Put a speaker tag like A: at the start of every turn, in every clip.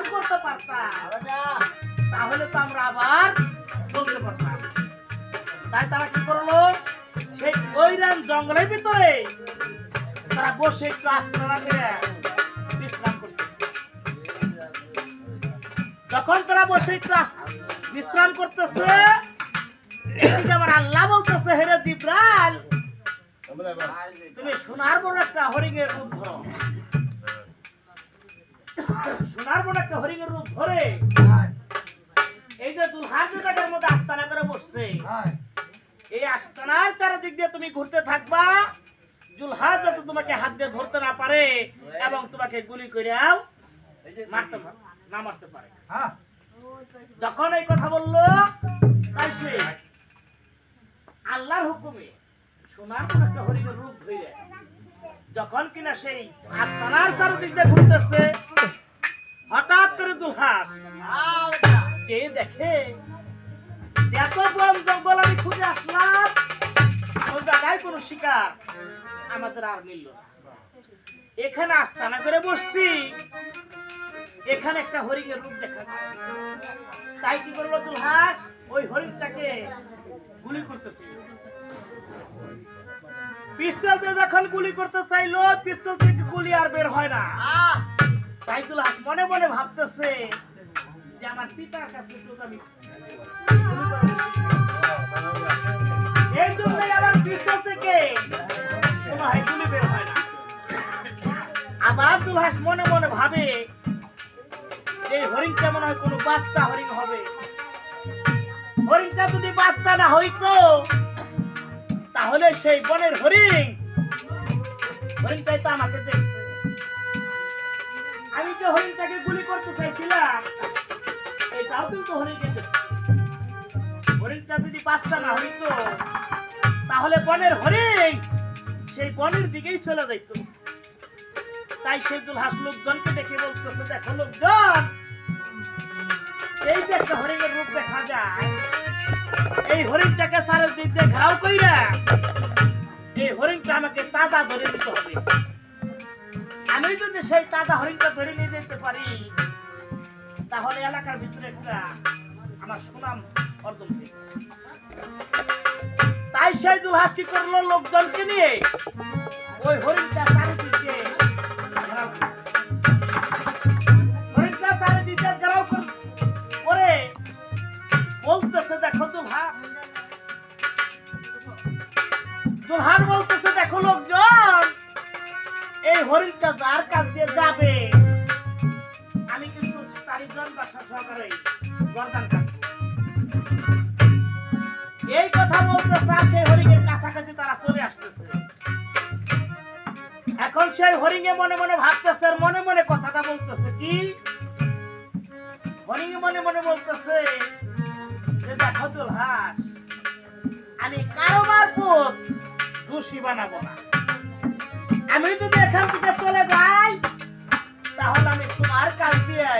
A: বিশ্রাম করতে পারতাম তাহলে তো আমরা আবার চলতে পারতাম। তাই তারা কি করল? সেই কৈরান জঙ্গলের ভিতরে তারা বসে একটু আস্তানা করে বিশ্রাম করতেছে। যখন তারা বসে একটু বিশ্রাম করতেছে আবার আল্লাহ বলতেছে হেরে জিব্রাইল, তুমি সোনার বড় একটা হরিণের ধরো সোনার বড় একটা হরিণের রূপ ধরে এই যে দুলহার যে মধ্যে আস্তানা করে বসছে। এই আস্তানার চারিদিক দিয়ে তুমি ঘুরতে থাকবা জুলহা যাতে তোমাকে হাত দিয়ে ধরতে না পারে এবং তোমাকে গুলি মারতে না মারতে পারে। যখন এই কথা বলল তাই সে আল্লাহর হুকুমে সোনার কোন একটা হরিণের রূপ ধরে যখন কিনা সেই আস্তানার চারিদিক দিয়ে ঘুরতেছে হঠাৎ করে দুলহাস যে দেখে এত বন জঙ্গল আমি খুঁজে আসলাম ওই জায়গায় কোনো শিকার আমাদের আর মিলল এখানে আস্তানা করে বসছি, এখানে একটা হরিণের রূপ দেখা তাই কি করল দুলহাস ওই হরিণটাকে গুলি করতেছে পিস্তল দিয়ে যখন গুলি করতে চাইলো, পিস্তল থেকে গুলি আর বের হয় না। মনে মনে ভাবতেছে যে আমার পিতার কাছে আমি মনে মনে ভাবে হরিণটা মনে হয় কোনো বাচ্চা হরিণ হবে। হরিণটা যদি তাহলে সেই বনের হরিণ, হরিণটাই তো আমাকে আমি যে হরিণটাকে গুলি করতে চাইছিলাম এটাও কিন্তু হরিণকে দেখছে হরিণটা যদি বাচ্চা না হইতো, তাহলে বনের হরিণ সেই বনের দিকেই চলে যাইতো। তাই সেই দুলহাস লোকজনকে দেখে বলতেছে, দেখো লোকজন, এই যে একটা হরিণের রূপ দেখা যায়, এই হরিণটাকে সারা দিয়ে ঘেরাও কইরা, এই হরিণটা আমাকে তাজা ধরে দিতে হবে। আমি যদি সেই তাজা হরিণটা ধরে নিয়ে যেতে পারি। তাহলে এলাকার ভিতরে একটা আমার সুনাম অর্জন তাই সেই দুলহাস কি করল লোকজনকে নিয়ে? ওই হরিণটা চারিদিকে হরিণটা যার কাছ দিয়ে যাবে। আমি কিন্তু তারই জন বাসা সহকারে গর্দান এই কথা বলতেছে আর সেই হরিণের কাছাকাছি তারা চলে আসতেছে। এখন সেই হরিণে মনে মনে ভাবতেছে মনে মনে কথাটা বলতেছে কি? হরিণে মনে মনে বলতেছে যে, দেখো দুলহাস, আমি কারও মারফত দোষী বানাবো না। আমি যদি এখান থেকে চলে যাই, তাহলে আমি তোমার কাছ দিয়ে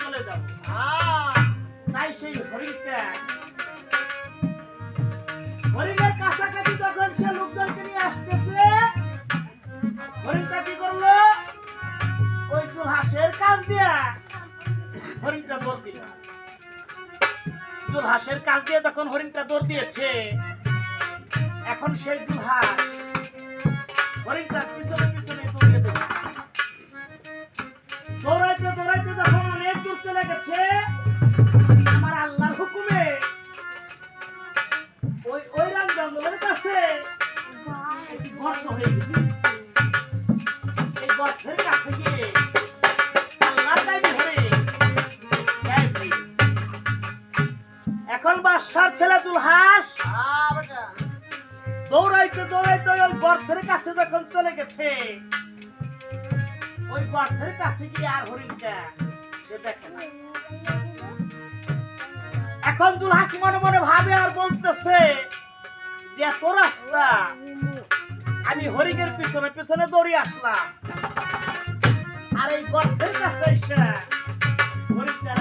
A: চলে যাব। তাই সেই হরিণটা। হরিণের কাছাকাছি নিয়ে আসতেছে, হরিণটা কি করল? ওই জুলহাসের কাজ দিয়া হরিণটা দৌড় দিল। জুলহাসের কাজ দিয়ে যখন হরিণটা দৌড় দিয়েছে, এখন সেই জুলহাস হরিণটার পিছনে পিছনে দৌড়াইতে দৌড়াইতে ওই গর্তের কাছে যখন চলে গেছে, ওই গর্তের কাছে গিয়ে আর হরিণটা সে দেখে না। এখন মনে মনে ভাবে আর বলতেছে, যে এত রাস্তা, আমি হরিণের পিছনে পিছনে দৌড়ে আসলাম। আর এই গর্তের কাছে এসে হরিণটা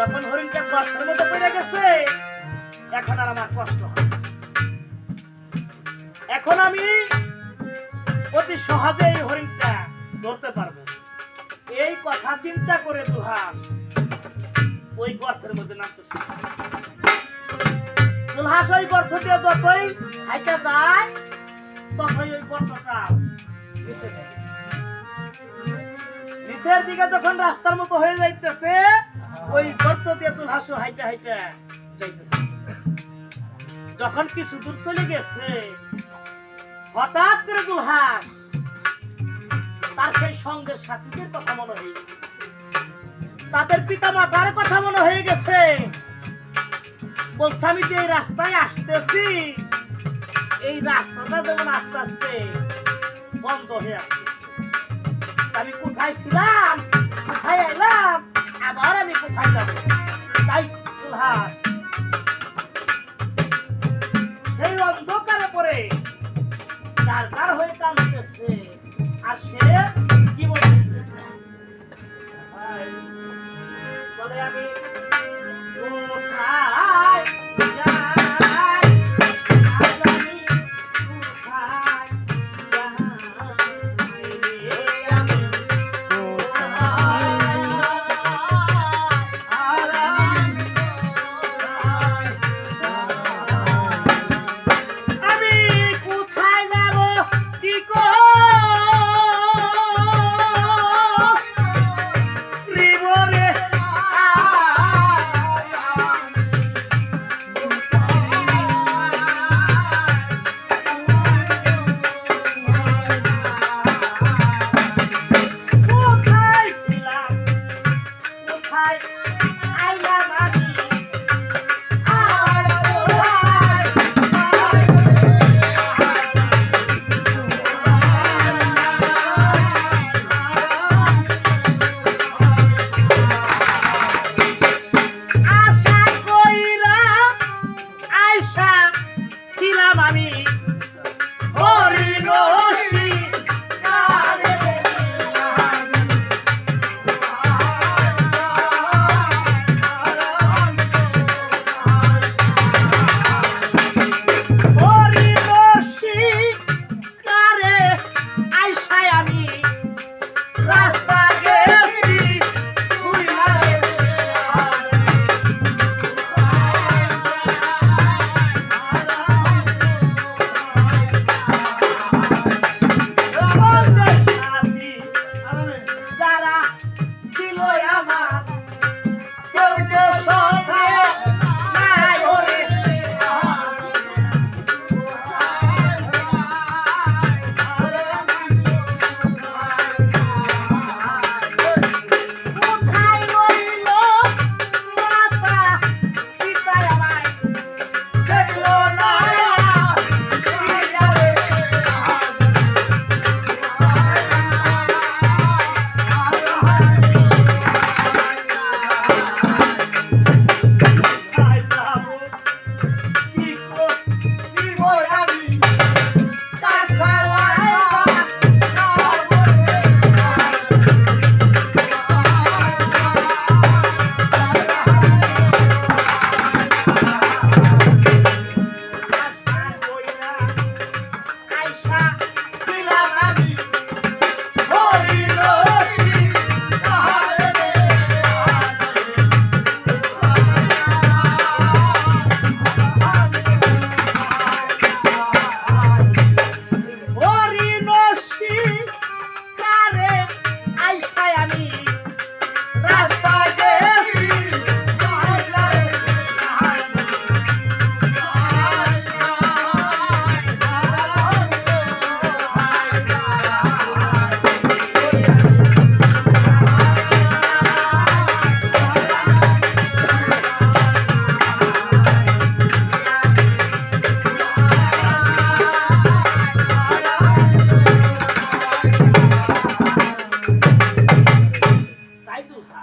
A: যখন হরিণটা গর্তের মধ্যে পড়ে গেছে, এখন আর আমার কষ্ট এখন আমি অতি সহজে এই হরিণটা ধরতে পারব। এই কথা চিন্তা করে দুহাস ওই গর্তের মধ্যে নামতেছে দুলহাস ওই গর্ত দিয়ে যতই হাইটা যায়, ততই ওই গর্তটা নিচে নিচের দিকে যখন রাস্তার মতো হয়ে যাইতেছে ওই গর্ত দিয়ে তুলহাসু হাইটা হাইটা। যাইতেছে। যখন কিছু দূর চলে গেছে, হঠাৎ করে দুলহাস তার সেই সঙ্গের সাথীদের কথা মনে হয়ে গেছে। তাদের পিতা মাতার কথা মনে হয়ে গেছে। বলছে, আমি যে এই রাস্তায় আসতেছি, এই রাস্তাটা যেমন আস্তে আস্তে বন্ধ হয়ে আসছে আমি কোথায় ছিলাম? কোথায় এলাম? আবার আমি কোথায় যাব? তাই তুলহাস সেই অন্ধকারে পড়ে যার যার হয়ে টানতেছে আর সে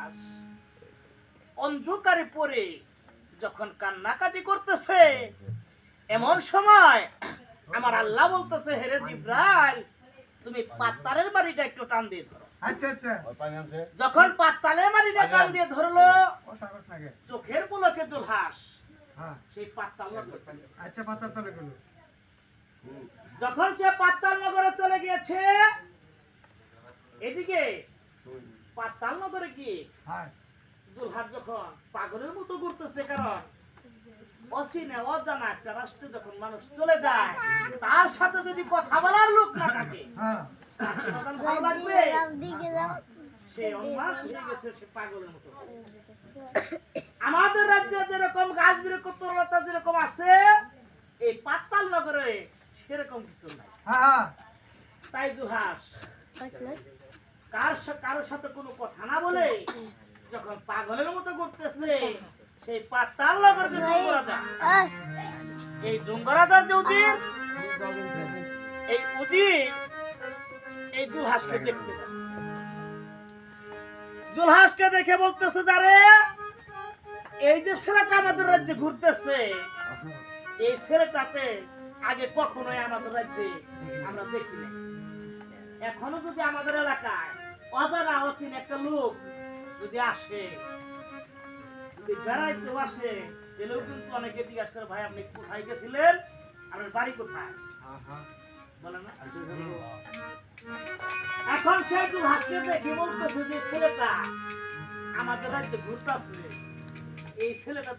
A: তাই অন্ধকারে পড়ে যখন কান্নাকাটি করতেছে এমন সময় আমার আল্লাহ বলতেছে হেরে জিব্রাইল তুমি পাত্তালের বাড়িটা একটু টান দিয়ে ধরো।
B: আচ্ছা আচ্ছা।
A: যখন পাত্তালের বাড়িটা টান দিয়ে ধরলো। চোখের পলকে জোলহাস
B: হ্যাঁ।
A: সেই পাত্তাল চলে।
B: আচ্ছা পাতার তলে গেল।
A: যখন সে পাত্তাল নগরে চলে গিয়েছে এদিকে পাত্তাল নগরে গিয়ে
B: হ্যাঁ।
A: জুলহাস যখন পাগলের মতো ঘুরতেছে কারণ অচিনে অজানা একটা রাষ্ট্রে যখন মানুষ চলে যায় তার সাথে যদি কথা বলার লোক না থাকে
B: হ্যাঁ।
A: ভালো লাগবে? সে উন্মাদ হয়ে গেছে সে পাগলের মতো আমাদের রাজ্যে যেরকম গাছ বৃক্ষলতা যেরকম আছে এই পাতাল নগরে সেরকম কিছু নাই।
B: হ্যাঁ।
A: তাই দুহাস কারোর সাথে কোনো কথা না বলে যখন পাগলের মতো করতেছে সেই পাতাল নগর যে জঙ্গরাজা, এই জঙ্গরাজার যে উজির, এই উজির এই জুলহাসকে দেখতে জুলহাসকে দেখে বলতেছে যারে এই যে ছেলেটা আমাদের রাজ্যে ঘুরতেছে, এই ছেলেটাতে আগে কখনোই আমাদের রাজ্যে আমরা দেখি নাই। এখনও যদি আমাদের এলাকায় অজানা অচিন একটা লোক যদি আসে যদি বেড়াইতে আসে কিন্তু অনেকে জিজ্ঞাসা করে ভাই আপনি কোথায় গেছিলেন? আপনার বাড়ি কোথায়? এখন সে হাসতে দেখে বলতেছে যে ছেলেটা আমাদের রাজ্যে ঘুরতেছে এই ছেলেটা